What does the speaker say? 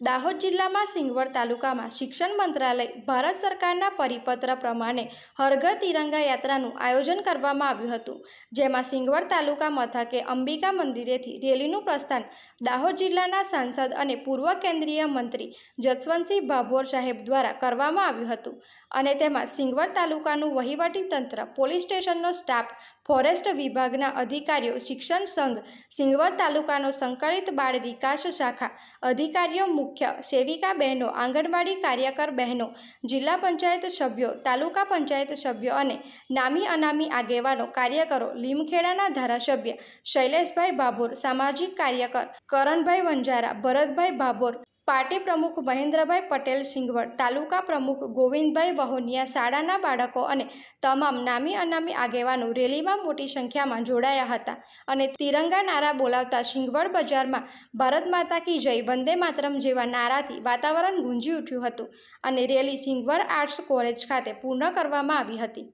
દાહોદ જિલ્લામાં સિંગવડ તાલુકામાં શિક્ષણ મંત્રાલય, ભારત સરકારના પરિપત્ર પ્રમાણે હરઘર તિરંગા યાત્રાનું આયોજન કરવામાં આવ્યું હતું. જેમાં સિંગવડ તાલુકા મથકે અંબિકા મંદિરેથી રેલીનું પ્રસ્થાન દાહોદ જિલ્લાના સાંસદ અને પૂર્વ કેન્દ્રીય મંત્રી જસવંતસિંહ ભાભોર સાહેબ દ્વારા કરવામાં આવ્યું હતું. અને તેમાં સિંગવડ તાલુકાનું વહીવટી તંત્ર, પોલીસ સ્ટેશનનો સ્ટાફ, ફોરેસ્ટ વિભાગના અધિકારીઓ, શિક્ષણ સંઘ, સિંગવડ તાલુકાનો સંકલિત બાળ વિકાસ શાખા, અધિકારીઓ મુખ્ય સેવિકા બહેનો, આંગણવાડી કાર્યકર બહેનો, જિલ્લા પંચાયત સભ્યો, તાલુકા પંચાયત સભ્યો અને નામી અનામી આગેવાનો, કાર્યકરો, લીમખેડાના ધારાસભ્ય, શૈલેષભાઈ ભાભોર સામાજિક કાર્યકર, કરણભાઈ વંજારા, ભરતભાઈ ભાભોર પાર્ટી પ્રમુખ મહેન્દ્રભાઈ પટેલ સિંગવડ, તાલુકા પ્રમુખ ગોવિંદભાઈ વહોનિયા, શાળાના બાળકો અને તમામ નામી અનામી આગેવાનો રેલીમાં મોટી સંખ્યામાં જોડાયા હતા અને તિરંગા નારા બોલાવતા સિંગવડ બજારમાં ભારત માતા કી જય, વંદે માતરમ જેવા નારાથી વાતાવરણ ગુંજી ઉઠ્યું હતું અને રેલી સિંગવડ આર્ટ્સ કોલેજ ખાતે પૂર્ણ કરવામાં આવી હતી.